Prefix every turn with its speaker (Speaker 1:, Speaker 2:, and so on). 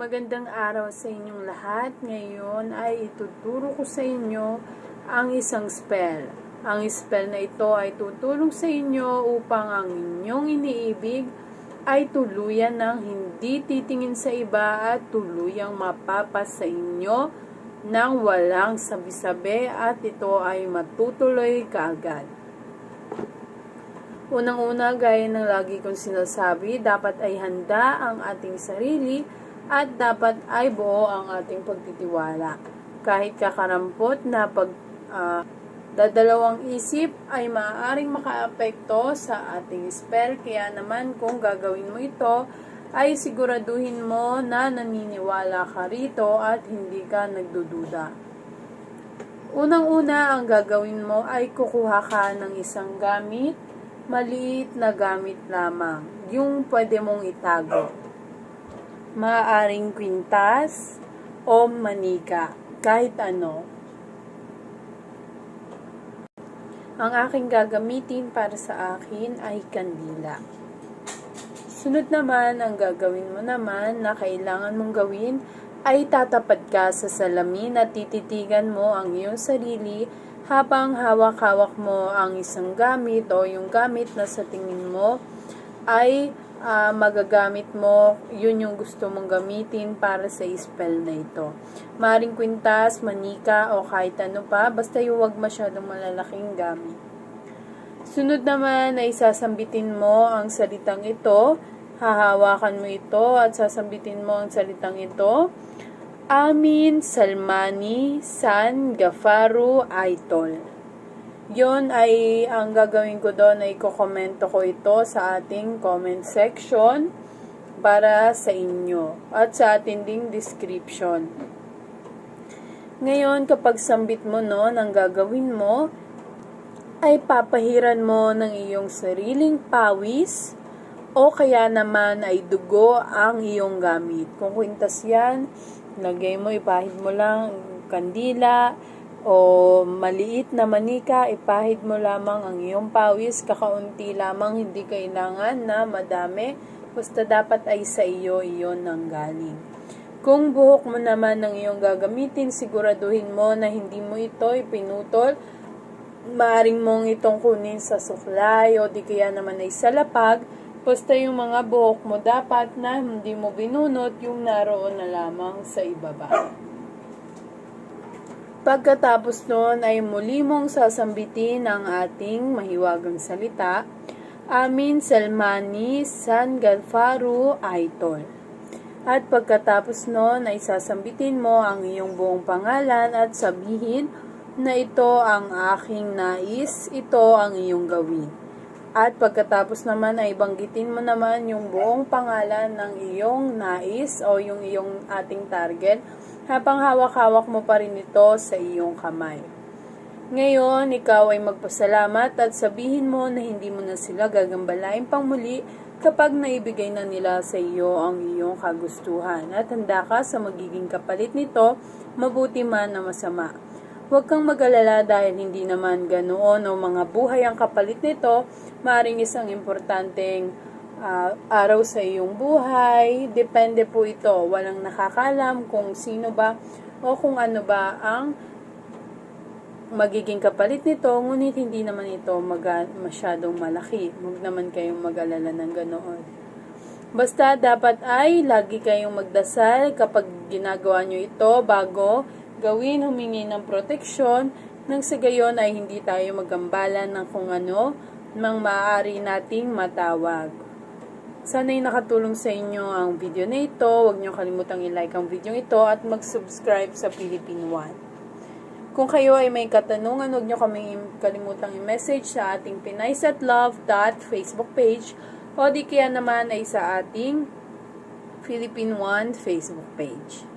Speaker 1: Magandang araw sa inyong lahat. Ngayon ay ituturo ko sa inyo ang isang spell. Ang spell na ito ay tutulong sa inyo upang ang inyong iniibig ay tuluyan ng hindi titingin sa iba at tuluyang mapapas sa inyo nang walang sabi-sabi at ito ay matutuloy kaagad. Unang-una, gaya ng lagi kong sinasabi, dapat ay handa ang ating sarili at dapat ay buo ang ating pagtitiwala. Kahit kakarampot na pag ah, dadalawang isip ay maaaring makaapekto sa ating spell. Kaya naman kung gagawin mo ito, ay siguraduhin mo na naniniwala ka rito at hindi ka nagdududa. Unang-una ang gagawin mo ay kukuha ka ng isang gamit, maliit na gamit lamang, yung pwede mong itago. Maaaring kwintas o manika, kahit ano. Ang aking gagamitin para sa akin ay kandila. Sunod naman, ang gagawin mo naman na kailangan mong gawin ay tatapad ka sa salamin at tititigan mo ang iyong sarili habang hawak-hawak mo ang isang gamit o yung gamit na sa tingin mo ay ah, magagamit mo, yun yung gusto mong gamitin para sa spell na ito. Maring kwintas, manika o kahit ano pa, basta yung wag masyadong malalaking gamit. Sunod naman ay sasambitin mo ang salitang ito. Hahawakan mo ito at sasambitin mo ang salitang ito. Amin Salmani San Gafaru Aitol. Yon ay ang gagawin ko doon ay kukomento ko ito sa ating comment section para sa inyo at sa ating ding description. Ngayon, kapag sambit mo noon, ang gagawin mo ay papahiran mo ng iyong sariling pawis o kaya naman ay dugo ang iyong gamit. Kung kwintas yan, lagay mo, ipahid mo lang kandila o maliit na manika, ipahid mo lamang ang iyong pawis, kakaunti lamang, hindi kailangan na madami, basta dapat ay sa iyo iyon nang galing. Kung buhok mo naman ng iyong gagamitin, siguraduhin mo na hindi mo ito ipinutol maaring mong itong kunin sa suklay o di kaya naman ay sa lapag. Basta yung mga buhok mo dapat na hindi mo binunot yung naroon na lamang sa ibaba. Pagkatapos noon ay muli mong sasambitin ang ating mahiwagang salita. Amin Salmani San Galfaru Aitol. At pagkatapos noon ay sasambitin mo ang iyong buong pangalan at sabihin na ito ang aking nais, ito ang iyong gawin. At pagkatapos naman ay banggitin mo naman yung buong pangalan ng iyong nais o yung iyong ating target habang hawak-hawak mo pa rin ito sa iyong kamay. Ngayon, ikaw ay magpasalamat at sabihin mo na hindi mo na sila gagambalain pang muli kapag naibigay na nila sa iyo ang iyong kagustuhan at handa ka sa magiging kapalit nito, mabuti man na masama. Huwag kang mag-alala dahil hindi naman ganoon o mga buhay ang kapalit nito, maring isang importanteng ah, araw sa iyong buhay. Depende po ito. Walang nakakalam kung sino ba o kung ano ba ang magiging kapalit nito, ngunit hindi naman ito maga- masyadong malaki. Huwag naman kayong mag-alala ng ganoon. Basta dapat ay lagi kayong magdasal kapag ginagawa nyo ito bago gawin humingi ng proteksyon nang sa gayon ay hindi tayo magambalan ng kung ano mang maaari nating matawag. Sana'y nakatulong sa inyo ang video na ito. Huwag niyo kalimutang i-like ang video ito at mag-subscribe sa Philippine One. Kung kayo ay may katanungan, huwag niyo kaming kalimutang i-message sa ating pinaisatLove.facebook page o di kaya naman ay sa ating Philippine One Facebook page.